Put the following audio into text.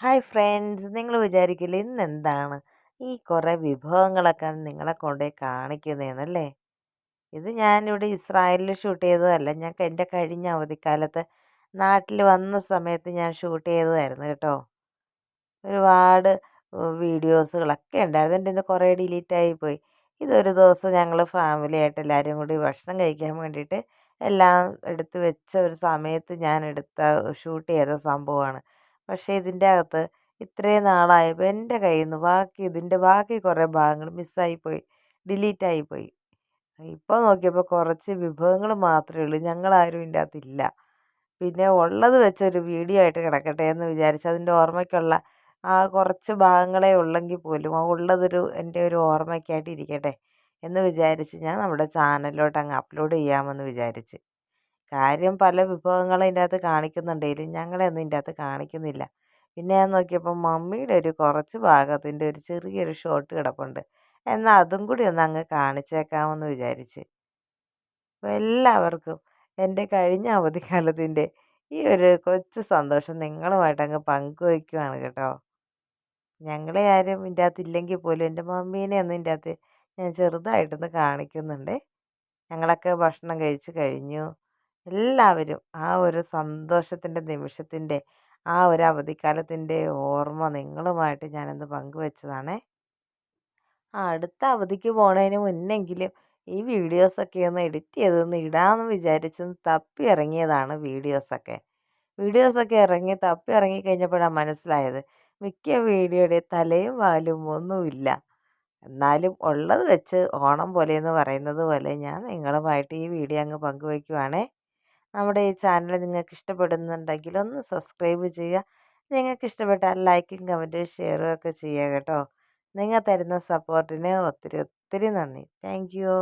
Hi friends. നിങ്ങൾ വിചാരിക്കില്ലേ ഇന്നെന്താണ്? ഈ കുറേ വിഭവങ്ങളൊക്കെ നിങ്ങളെ കൊണ്ടുപോയി കാണിക്കുന്നതെന്നല്ലേ ഇത് ഞാനിവിടെ ഇസ്രായേലിൽ ഷൂട്ട് ചെയ്തതല്ല. ഞാൻ എന്റെ കഴിഞ്ഞ അവധിക്കാലത്ത് നാട്ടിൽ വന്ന സമയത്ത് ഞാൻ ഷൂട്ട് ചെയ്തതായിരുന്നു കേട്ടോ. ഒരുപാട് വീഡിയോസുകളൊക്കെ ഉണ്ടായിരുന്നു. എന്റെ ഇന്ന് കുറേ ഡിലീറ്റായി പോയി. ഇതൊരു ദിവസം ഞങ്ങൾ ഫാമിലിയായിട്ട് എല്ലാവരും കൂടി ഭക്ഷണം കഴിക്കാൻ വേണ്ടിയിട്ട് എല്ലാം എടുത്ത് വെച്ച ഒരു സമയത്ത് ഞാൻ എടുത്ത ഷൂട്ട് ചെയ്ത സംഭവമാണ്. പക്ഷേ ഇതിന്റെ അകത്ത് ഇത്രയും നാളായപ്പോൾ എന്റെ കയ്യിൽ നിന്ന് ബാക്കി ഇതിന്റെ ബാക്കി കുറേ ഭാഗങ്ങൾ മിസ്സായിപ്പോയി ഡിലീറ്റായിപ്പോയി. ഇപ്പോൾ നോക്കിയപ്പോൾ കുറച്ച് വിഭവങ്ങൾ മാത്രമേ ഉള്ളൂ ഞങ്ങളാരും ഇതിന്റെ അകത്തില്ല പിന്നെ ഉള്ളത് വെച്ചൊരു വീഡിയോ ആയിട്ട് കിടക്കട്ടെ എന്ന് വിചാരിച്ച് അതിന്റെ ഓർമ്മയ്ക്കുള്ള ആ കുറച്ച് ഭാഗങ്ങളെ ഉള്ളെങ്കിൽ പോലും ആ ഉള്ളതൊരു എന്റെ ഒരു ഓർമ്മയ്ക്കായിട്ട് ഇരിക്കട്ടെ എന്ന് വിചാരിച്ച് ഞാൻ നമ്മുടെ ചാനലിലോട്ട് അങ്ങ് അപ്ലോഡ് ചെയ്യാമെന്ന് വിചാരിച്ച്. കാര്യം പല വിഭവങ്ങളും ഇതിന്റെ അകത്ത് കാണിക്കുന്നുണ്ടെങ്കിലും ഞങ്ങളെയൊന്നും ഇതിന്റെ അകത്ത് കാണിക്കുന്നില്ല. പിന്നെ ഞാൻ നോക്കിയപ്പോൾ മമ്മിയുടെ ഒരു കുറച്ച് ഭാഗത്തിന്റെ ഒരു ചെറിയൊരു ഷോട്ട് കിടപ്പുണ്ട്. എന്നാൽ അതും കൂടി ഒന്ന് അങ്ങ് കാണിച്ചേക്കാമെന്ന് വിചാരിച്ച്. അപ്പോൾ എല്ലാവർക്കും എന്റെ കഴിഞ്ഞ അവധിക്കാലത്തിന്റെ ഈ ഒരു കൊച്ചു സന്തോഷം നിങ്ങളുമായിട്ട് അങ്ങ് പങ്കുവയ്ക്കുവാണ് കേട്ടോ. ഞങ്ങളെ ആരും ഇതിന്റെ അകത്ത് ഇല്ലെങ്കിൽ പോലും എന്റെ മമ്മീനെ ഒന്നും ഇതിന്റെ അകത്ത് ഞാൻ ചെറുതായിട്ടൊന്ന് കാണിക്കുന്നുണ്ട്. ഞങ്ങളൊക്കെ ഭക്ഷണം കഴിച്ച് കഴിഞ്ഞു. എല്ലാവരും ആ ഒരു സന്തോഷത്തിന്റെ നിമിഷത്തിന്റെ ആ ഒരു അവധിക്കാലത്തിന്റെ ഓർമ്മ നിങ്ങളുമായിട്ട് ഞാനൊന്ന് പങ്കുവെച്ചതാണ്. ആ അടുത്ത അവധിക്ക് പോണതിന് മുന്നെങ്കിലും ഈ വീഡിയോസൊക്കെ ഒന്ന് എഡിറ്റ് ചെയ്തൊന്ന് ഇടാമെന്ന് വിചാരിച്ചൊന്ന് തപ്പി ഇറങ്ങിയതാണ് വീഡിയോസൊക്കെ. വീഡിയോസൊക്കെ ഇറങ്ങി തപ്പി ഇറങ്ങി കഴിഞ്ഞപ്പോഴാണ് മനസ്സിലായത് മിക്ക വീഡിയോയുടെ തലയും വാലും ഒന്നുമില്ല എന്നാലും ഉള്ളത് വെച്ച് ഓണം പോലെ എന്ന് പറയുന്നത് പോലെ ഞാൻ നിങ്ങളുമായിട്ട് ഈ വീഡിയോ അങ്ങ് പങ്കുവയ്ക്കുവാണേ നമ്മുടെ ഈ ചാനൽ നിങ്ങൾക്ക് ഇഷ്ടപ്പെടുന്നുണ്ടെങ്കിൽ ഒന്ന് സബ്സ്ക്രൈബ് ചെയ്യുക. നിങ്ങൾക്ക് ഇഷ്ടപ്പെട്ടാൽ ലൈക്കും കമന്റും ഷെയറും ഒക്കെ ചെയ്യുക കേട്ടോ. നിങ്ങൾ തരുന്ന സപ്പോർട്ടിന് ഒത്തിരി ഒത്തിരി നന്ദി. Thank you